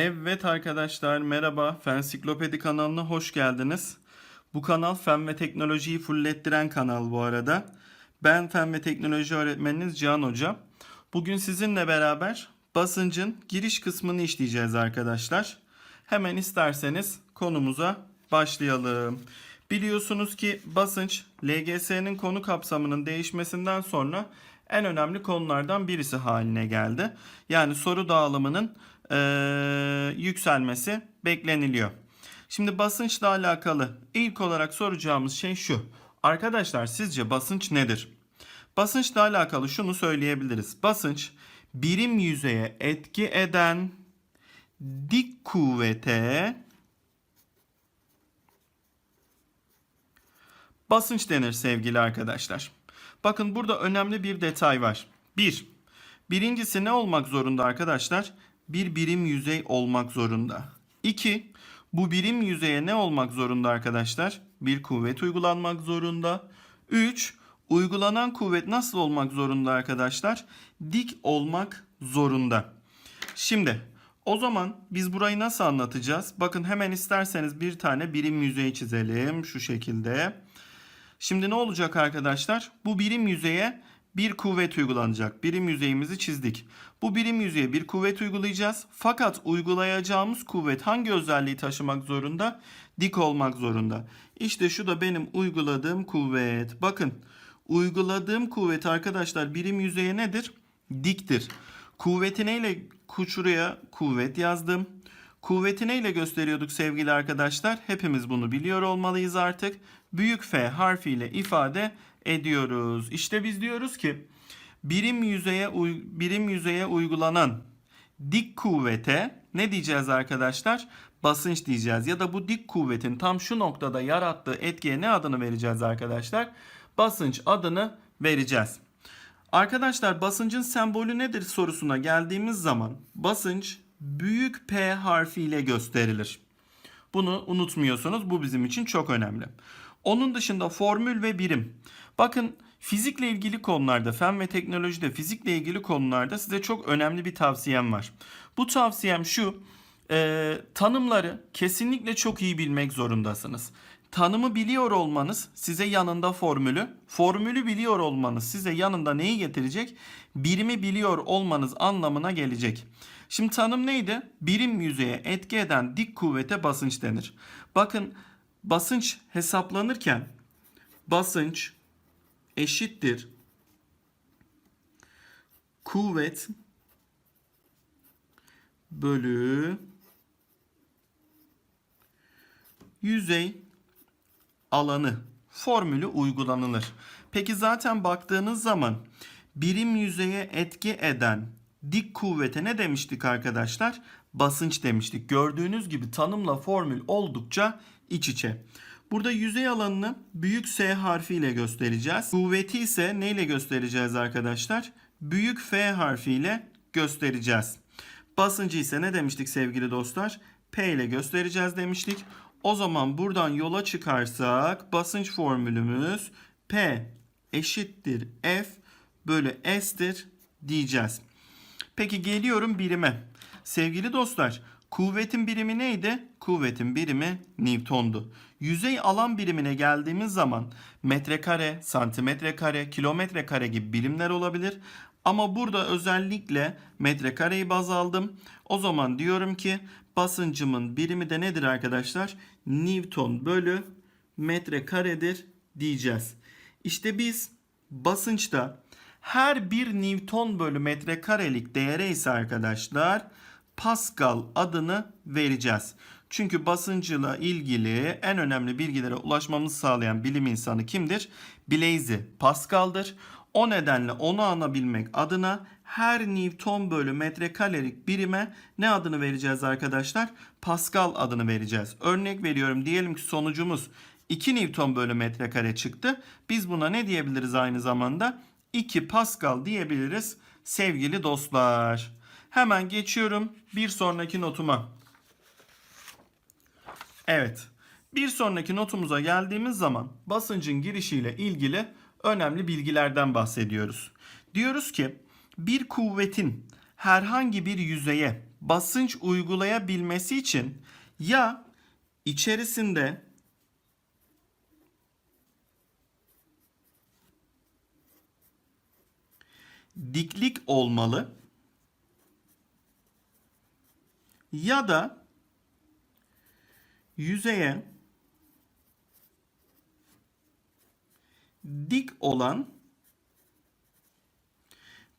Evet arkadaşlar merhaba. Fensiklopedi kanalına hoş geldiniz. Bu kanal fen ve teknolojiyi fullettiren kanal bu arada. Ben fen ve teknoloji öğretmeniniz Can Hoca. Bugün sizinle beraber basıncın giriş kısmını işleyeceğiz arkadaşlar. Hemen isterseniz konumuza başlayalım. Biliyorsunuz ki basınç LGS'nin konu kapsamının değişmesinden sonra en önemli konulardan birisi haline geldi. Yani soru dağılımının eee, yükselmesi bekleniliyor. Şimdi basınçla alakalı ilk olarak soracağımız şey şu. Arkadaşlar sizce basınç nedir? Basınçla alakalı şunu söyleyebiliriz. Basınç birim yüzeye etki eden dik kuvvete basınç denir sevgili arkadaşlar. Bakın burada önemli bir detay var. Bir, birincisi ne olmak zorunda arkadaşlar? Bir birim yüzey olmak zorunda. İki, bu birim yüzeye ne olmak zorunda arkadaşlar? Bir kuvvet uygulanmak zorunda. Üç, uygulanan kuvvet nasıl olmak zorunda arkadaşlar? Dik olmak zorunda. Şimdi o zaman biz burayı nasıl anlatacağız? Bakın hemen isterseniz bir tane birim yüzey çizelim şu şekilde. Şimdi ne olacak arkadaşlar? Bu birim yüzeye bir kuvvet uygulanacak. Birim yüzeyimizi çizdik. Bu birim yüzeye bir kuvvet uygulayacağız. Fakat uygulayacağımız kuvvet hangi özelliği taşımak zorunda? Dik olmak zorunda. İşte şu da benim uyguladığım kuvvet. Bakın uyguladığım kuvvet arkadaşlar birim yüzeye nedir? Diktir. Kuvveti neyle şuraya kuvvet yazdım. Kuvveti neyle gösteriyorduk sevgili arkadaşlar? Hepimiz bunu biliyor olmalıyız artık. Büyük F harfiyle ifade ediyoruz. İşte biz diyoruz ki birim yüzeye birim yüzeye uygulanan dik kuvvete ne diyeceğiz arkadaşlar? Basınç diyeceğiz. Ya da bu dik kuvvetin tam şu noktada yarattığı etkiye ne adını vereceğiz arkadaşlar? Basınç adını vereceğiz. Arkadaşlar basıncın sembolü nedir sorusuna geldiğimiz zaman basınç büyük P harfiyle gösterilir. Bunu unutmuyorsunuz. Bu bizim için çok önemli. Onun dışında formül ve birim. Bakın fizikle ilgili konularda, fen ve teknolojide fizikle ilgili konularda size çok önemli bir tavsiyem var. Bu tavsiyem şu. e, tanımları kesinlikle çok iyi bilmek zorundasınız. Tanımı biliyor olmanız size yanında formülü, formülü biliyor olmanız size yanında neyi getirecek? Birimi biliyor olmanız anlamına gelecek. Şimdi tanım neydi? Birim yüzeye etki eden dik kuvvete basınç denir. Bakın basınç hesaplanırken basınç eşittir kuvvet bölü yüzey alanı formülü uygulanılır. Peki zaten baktığınız zaman birim yüzeye etki eden dik kuvvete ne demiştik arkadaşlar? Basınç demiştik. Gördüğünüz gibi tanımla formül oldukça iç içe. Burada yüzey alanını büyük S harfiyle göstereceğiz. Kuvveti ise neyle göstereceğiz arkadaşlar? Büyük F harfiyle göstereceğiz. Basıncı ise ne demiştik sevgili dostlar? P ile göstereceğiz demiştik. O zaman buradan yola çıkarsak basınç formülümüz P eşittir F bölü S'tir diyeceğiz. Peki geliyorum birime. Sevgili dostlar kuvvetin birimi neydi? Kuvvetin birimi Newton'du. Yüzey alan birimine geldiğimiz zaman metrekare, santimetre kare, kilometre kare gibi birimler olabilir. Ama burada özellikle metrekareyi baz aldım. O zaman diyorum ki basıncımın birimi de nedir arkadaşlar? Newton bölü metrekaredir diyeceğiz. İşte biz basınçta her bir Newton bölü metrekarelik değere ise arkadaşlar Pascal adını vereceğiz. Çünkü basıncıyla ilgili en önemli bilgilere ulaşmamızı sağlayan bilim insanı kimdir? Blaise Pascal'dır. O nedenle onu anabilmek adına her Newton bölü metrekarelik birime ne adını vereceğiz arkadaşlar? Pascal adını vereceğiz. Örnek veriyorum diyelim ki sonucumuz 2 Newton bölü metrekare çıktı. Biz buna ne diyebiliriz aynı zamanda? 2 Pascal diyebiliriz sevgili dostlar. Hemen geçiyorum bir sonraki notuma. Evet. Bir sonraki notumuza geldiğimiz zaman basıncın girişiyle ilgili önemli bilgilerden bahsediyoruz. Diyoruz ki bir kuvvetin herhangi bir yüzeye basınç uygulayabilmesi için ya içerisinde diklik olmalı ya da yüzeye dik olan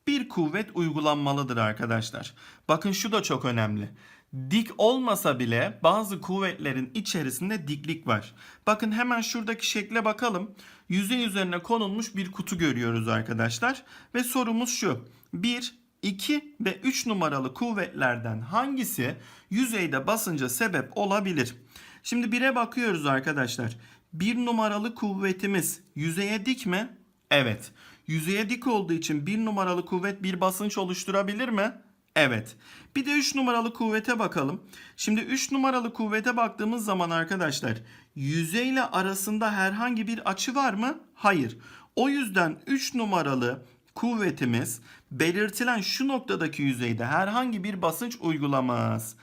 bir kuvvet uygulanmalıdır arkadaşlar. Bakın şu da çok önemli. Dik olmasa bile bazı kuvvetlerin içerisinde diklik var. Bakın hemen şuradaki şekle bakalım. Yüzey üzerine konulmuş bir kutu görüyoruz arkadaşlar. Ve sorumuz şu. 1, 2 ve 3 numaralı kuvvetlerden hangisi yüzeyde basınca sebep olabilir? Şimdi 1'e bakıyoruz arkadaşlar. 1 numaralı kuvvetimiz yüzeye dik mi? Evet. Yüzeye dik olduğu için 1 numaralı kuvvet bir basınç oluşturabilir mi? Evet. Bir de 3 numaralı kuvvete bakalım. Şimdi 3 numaralı kuvvete baktığımız zaman arkadaşlar yüzeyle arasında herhangi bir açı var mı? Hayır. O yüzden 3 numaralı kuvvetimiz belirtilen şu noktadaki yüzeyde herhangi bir basınç uygulamaz.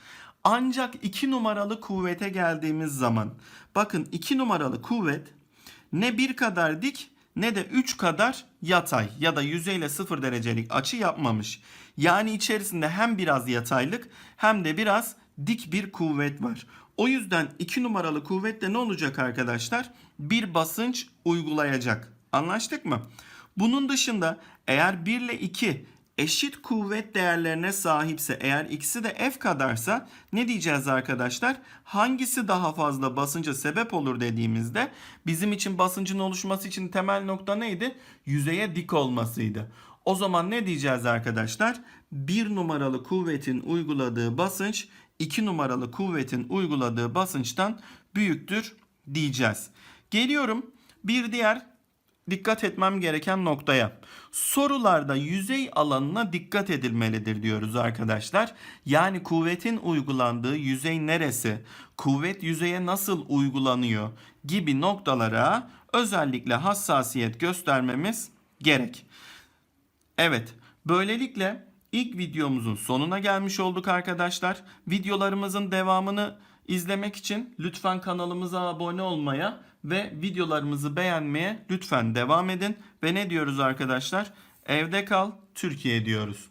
Ancak 2 numaralı kuvvete geldiğimiz zaman bakın 2 numaralı kuvvet ne bir kadar dik ne de 3 kadar yatay ya da yüzeyle 0 derecelik açı yapmamış. Yani içerisinde hem biraz yataylık hem de biraz dik bir kuvvet var. O yüzden 2 numaralı kuvvetle ne olacak arkadaşlar? Bir basınç uygulayacak. Anlaştık mı? Bunun dışında eğer 1 ile 2 eşit kuvvet değerlerine sahipse eğer ikisi de F kadarsa ne diyeceğiz arkadaşlar? Hangisi daha fazla basınca sebep olur dediğimizde bizim için basıncın oluşması için temel nokta neydi? Yüzeye dik olmasıydı. O zaman ne diyeceğiz arkadaşlar? 1 numaralı kuvvetin uyguladığı basınç 2 numaralı kuvvetin uyguladığı basınçtan büyüktür diyeceğiz. Geliyorum bir diğer dikkat etmem gereken noktaya. Sorularda yüzey alanına dikkat edilmelidir diyoruz arkadaşlar. Yani kuvvetin uygulandığı yüzey neresi? Kuvvet yüzeye nasıl uygulanıyor? gibi noktalara özellikle hassasiyet göstermemiz gerek. Evet, böylelikle ilk videomuzun sonuna gelmiş olduk arkadaşlar. Videolarımızın devamını izlemek için lütfen kanalımıza abone olmaya ve videolarımızı beğenmeye lütfen devam edin. Ve ne diyoruz arkadaşlar? Evde kal, Türkiye diyoruz.